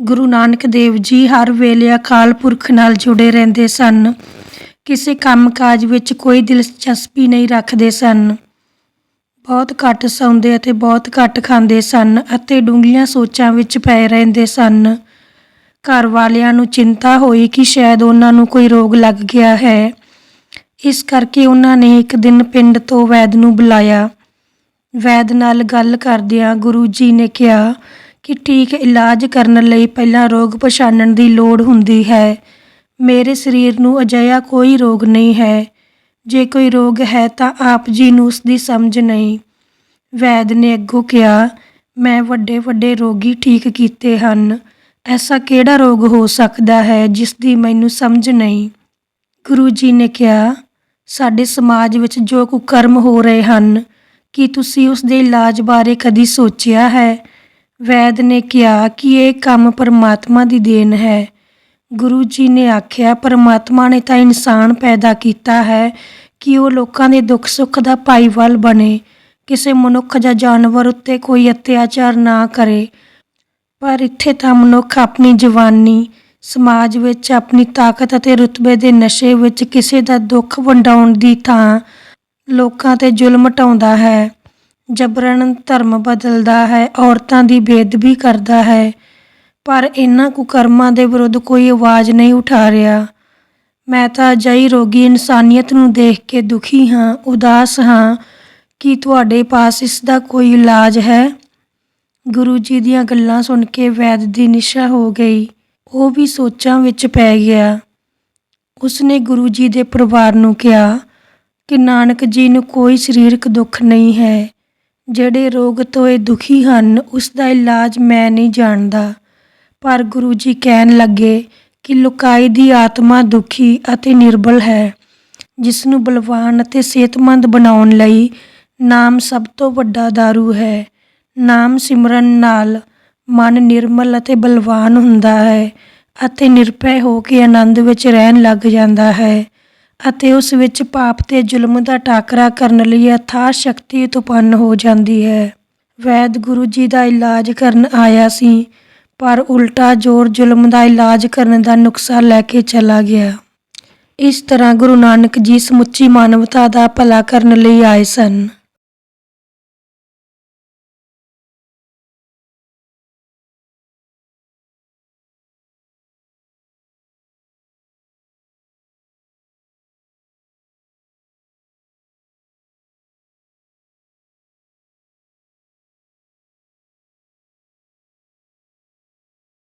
ਗੁਰੂ ਨਾਨਕ ਦੇਵ ਜੀ ਹਰ ਵੇਲੇ ਅਕਾਲ ਪੁਰਖ ਨਾਲ ਜੁੜੇ ਰਹਿੰਦੇ ਸਨ। ਕਿਸੇ ਕੰਮਕਾਜ ਵਿੱਚ ਕੋਈ ਦਿਲਚਸਪੀ ਨਹੀਂ ਰੱਖਦੇ ਸਨ। ਬਹੁਤ ਘੱਟ ਸੌਂਦੇ ਅਤੇ ਬਹੁਤ ਘੱਟ ਖਾਂਦੇ ਸਨ ਅਤੇ ਡੂੰਘੀਆਂ ਸੋਚਾਂ ਵਿੱਚ ਪਏ ਰਹਿੰਦੇ ਸਨ। ਘਰ ਵਾਲਿਆਂ ਨੂੰ ਚਿੰਤਾ ਹੋਈ ਕਿ ਸ਼ਾਇਦ ਉਹਨਾਂ ਨੂੰ ਕੋਈ ਰੋਗ ਲੱਗ ਗਿਆ ਹੈ। ਇਸ ਕਰਕੇ ਉਹਨਾਂ ਨੇ ਇੱਕ ਦਿਨ ਪਿੰਡ ਤੋਂ ਵੈਦ ਨੂੰ ਬੁਲਾਇਆ। ਵੈਦ ਨਾਲ ਗੱਲ ਕਰਦਿਆਂ ਗੁਰੂ ਜੀ ਨੇ ਕਿਹਾ ਕਿ ਠੀਕ ਇਲਾਜ ਕਰਨ ਲਈ ਪਹਿਲਾਂ ਰੋਗ ਪਛਾਣਨ ਦੀ ਲੋੜ ਹੁੰਦੀ ਹੈ। ਮੇਰੇ ਸਰੀਰ ਨੂੰ ਅਜਿਹਾ ਕੋਈ ਰੋਗ ਨਹੀਂ ਹੈ। ਜੇ ਕੋਈ ਰੋਗ ਹੈ ਤਾਂ ਆਪ ਜੀ ਨੂੰ ਉਸ ਦੀ ਸਮਝ ਨਹੀਂ। ਵੈਦ ਨੇ ਅੱਗੋਂ ਕਿਹਾ, ਮੈਂ ਵੱਡੇ ਵੱਡੇ ਰੋਗੀ ਠੀਕ ਕੀਤੇ ਹਨ। ਐਸਾ ਕਿਹੜਾ ਰੋਗ ਹੋ ਸਕਦਾ ਹੈ ਜਿਸ ਦੀ ਮੈਨੂੰ ਸਮਝ ਨਹੀਂ? ਗੁਰੂ ਜੀ ਨੇ ਕਿਹਾ, ਸਾਡੇ ਸਮਾਜ ਵਿੱਚ ਜੋ ਕੁਕਰਮ ਹੋ ਰਹੇ ਹਨ, ਕੀ ਤੁਸੀਂ ਉਸ ਦੇ ਇਲਾਜ ਬਾਰੇ ਕਦੀ ਸੋਚਿਆ ਹੈ? ਵੈਦ ਨੇ ਕਿਹਾ ਕਿ ਇਹ ਕੰਮ ਪਰਮਾਤਮਾ ਦੀ ਦੇਣ ਹੈ। ਗੁਰੂ ਜੀ ਨੇ ਆਖਿਆ, ਪਰਮਾਤਮਾ ਨੇ ਤਾਂ ਇਨਸਾਨ ਪੈਦਾ ਕੀਤਾ ਹੈ ਕਿ ਉਹ ਲੋਕਾਂ ਦੇ ਦੁੱਖ ਸੁੱਖ ਦਾ ਭਾਈਵਾਲ ਬਣੇ। ਕਿਸੇ ਮਨੁੱਖ ਜਾਂ ਜਾਨਵਰ ਉੱਤੇ ਕੋਈ ਅਤਿਆਚਾਰ ਨਾ ਕਰੇ। ਪਰ ਇੱਥੇ ਤਾਂ ਮਨੁੱਖ ਆਪਣੀ ਜਵਾਨੀ, ਸਮਾਜ ਵਿੱਚ ਆਪਣੀ ਤਾਕਤ ਅਤੇ ਰੁਤਬੇ ਦੇ ਨਸ਼ੇ ਵਿੱਚ ਕਿਸੇ ਦਾ ਦੁੱਖ ਵੰਡਾਉਣ ਦੀ ਥਾਂ ਲੋਕਾਂ ਤੇ ਜ਼ੁਲਮ ਢਾਉਂਦਾ ਹੈ। ਜਬਰਨ ਧਰਮ ਬਦਲਦਾ ਹੈ, ਔਰਤਾਂ ਦੀ ਬੇਦਬੀ ਕਰਦਾ ਹੈ। ਪਰ ਇਹਨਾਂ ਕੁਕਰਮਾਂ ਦੇ ਵਿਰੁੱਧ ਕੋਈ ਆਵਾਜ਼ ਨਹੀਂ ਉਠਾ ਰਿਹਾ। ਮੈਂ ਤਾਂ ਅਜਿਹੀ ਰੋਗੀ ਇਨਸਾਨੀਅਤ ਨੂੰ ਦੇਖ ਕੇ ਦੁਖੀ ਹਾਂ, ਉਦਾਸ ਹਾਂ, ਕਿ ਤੁਹਾਡੇ ਪਾਸ ਇਸ ਦਾ ਕੋਈ ਇਲਾਜ ਹੈ? ਗੁਰੂ ਜੀ ਦੀਆਂ ਗੱਲਾਂ ਸੁਣ ਕੇ ਵੈਦ ਦੀ ਨਿਸ਼ਾ ਹੋ ਗਈ। ਉਹ ਵੀ ਸੋਚਾਂ ਵਿੱਚ ਪੈ ਗਿਆ। ਉਸਨੇ ਗੁਰੂ ਜੀ ਦੇ ਪਰਿਵਾਰ ਨੂੰ ਕਿਹਾ, ਕਿ ਨਾਨਕ ਜੀ ਨੂੰ ਕੋਈ ਸਰੀਰਕ ਦੁੱਖ ਨਹੀਂ ਹੈ। ਜਿਹੜੇ ਰੋਗ ਤੋਂ ਇਹ ਦੁਖੀ ਹਨ, ਉਸ ਦਾ ਇਲਾਜ ਮੈਂ ਨਹੀਂ ਜਾਣਦਾ। ਪਰ ਗੁਰੂ ਜੀ ਕਹਿਣ ਲੱਗੇ ਕਿ ਲੁਕਾਈ ਦੀ ਆਤਮਾ ਦੁਖੀ ਅਤੇ ਨਿਰਬਲ ਹੈ ਜਿਸ ਨੂੰ ਬਲਵਾਨ ਅਤੇ ਸਿਹਤਮੰਦ ਬਣਾਉਣ ਲਈ ਨਾਮ ਸਭ ਤੋਂ ਵੱਡਾ ਦਾਰੂ ਹੈ। ਨਾਮ ਸਿਮਰਨ ਨਾਲ ਮਨ ਨਿਰਮਲ ਅਤੇ ਬਲਵਾਨ ਹੁੰਦਾ ਹੈ ਅਤੇ ਨਿਰਭੈ ਹੋ ਕੇ ਆਨੰਦ ਵਿੱਚ ਰਹਿਣ ਲੱਗ ਜਾਂਦਾ ਹੈ। ਅਤੇ ਉਸ ਵਿੱਚ ਪਾਪ ਤੇ ਜ਼ੁਲਮ ਦਾ ਟਾਕਰਾ ਕਰਨ ਲਈ ਅਥਾਹ ਸ਼ਕਤੀ ਉਤਪੰਨ ਹੋ ਜਾਂਦੀ ਹੈ। ਵੈਦ ਗੁਰੂ ਜੀ ਦਾ ਇਲਾਜ ਕਰਨ ਆਇਆ ਸੀ, ਪਰ ਉਲਟਾ ਜ਼ੋਰ ਜ਼ੁਲਮ ਦਾ ਇਲਾਜ ਕਰਨ ਦਾ ਨੁਕਸਾ ਲੈ ਕੇ ਚਲਾ ਗਿਆ। ਇਸ ਤਰ੍ਹਾਂ ਗੁਰੂ ਨਾਨਕ ਜੀ ਸਮੁੱਚੀ ਮਾਨਵਤਾ ਦਾ ਭਲਾ ਕਰਨ ਲਈ ਆਏ ਸਨ।